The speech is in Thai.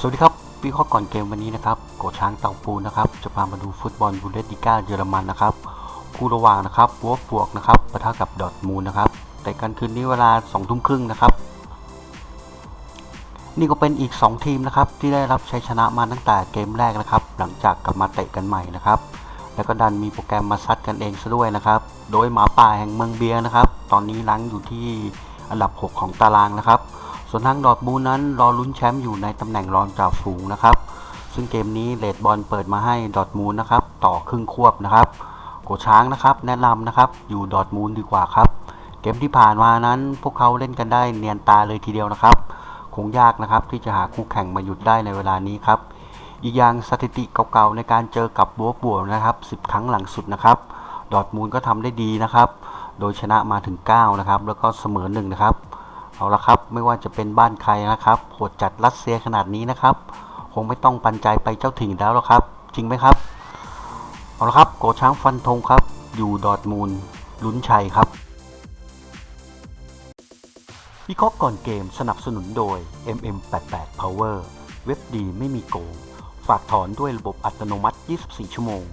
สวัสดีครับวิเคราะห์ก่อนเกมวันนี้นะครับโกช้างเตาปูนะครับจะพามาดูฟุตบอลบูเดสลิก้าเยอรมันนะครับคู่ระหว่างนะครับวอฟบวกนะครับปะทะกับดอทมูลนะครับแต่กันคืนนี้เวลา2ทุ่มครึ่งนะครับ นี่ก็เป็นอีก 2 ทีมนะครับที่ได้รับชัยชนะมาตั้งแต่เกมแรกนะครับ หลังจากกลับมาเตะกันใหม่นะครับแล้วก็ดันมีโปรแกรมมาซัดกันเองซะด้วยนะครับ โดยหมาป่าแห่งเมืองเบียนะครับ ตอนนี้ลังอยู่ที่อันดับ 6 ของตารางนะครับ ส่วนทางดอทมูนั้นรอลุ้นแชมป์อยู่ในตำแหน่งรองจ่าฝูงนะครับ ซึ่งเกมนี้เลดบอลเปิดมาให้ดอทมูลนะครับต่อครึ่งควบนะครับโกช้างนะครับแนะนำนะครับอยู่ดอทมูลดีกว่าครับเกมที่ผ่านมานั้นพวกเขาเล่นกันได้เนียนตาเลยทีเดียวนะครับ คงยากนะครับที่จะหาคู่แข่งมาหยุดได้ในเวลานี้ครับอีกอย่างสถิติเก่าๆในการเจอกับบัวบัวนะครับ10 ครั้งหลังสุดนะครับดอทมูลก็ทำได้ดีนะครับ โดยชนะมาถึง 9 นะครับ แล้วก็เสมอหนึ่งนะครับ เอาละครับไม่ว่าจะเป็นบ้านใครนะครับโหดจัดรัสเซียขนาดนี้นะครับ คงไม่ต้องปันใจไปเจ้าถิ่นแล้วหรอกครับ จริงไหมครับ เอาละครับโกช้างฟันธงครับ อยู่ดอร์ทมูลลุ้นชัยครับวิเคราะห์ก่อนเกมสนับสนุนโดย MM88 Power เว็บดีไม่มีโกง ฝากถอนด้วยระบบอัตโนมัติ 24 ชั่วโมง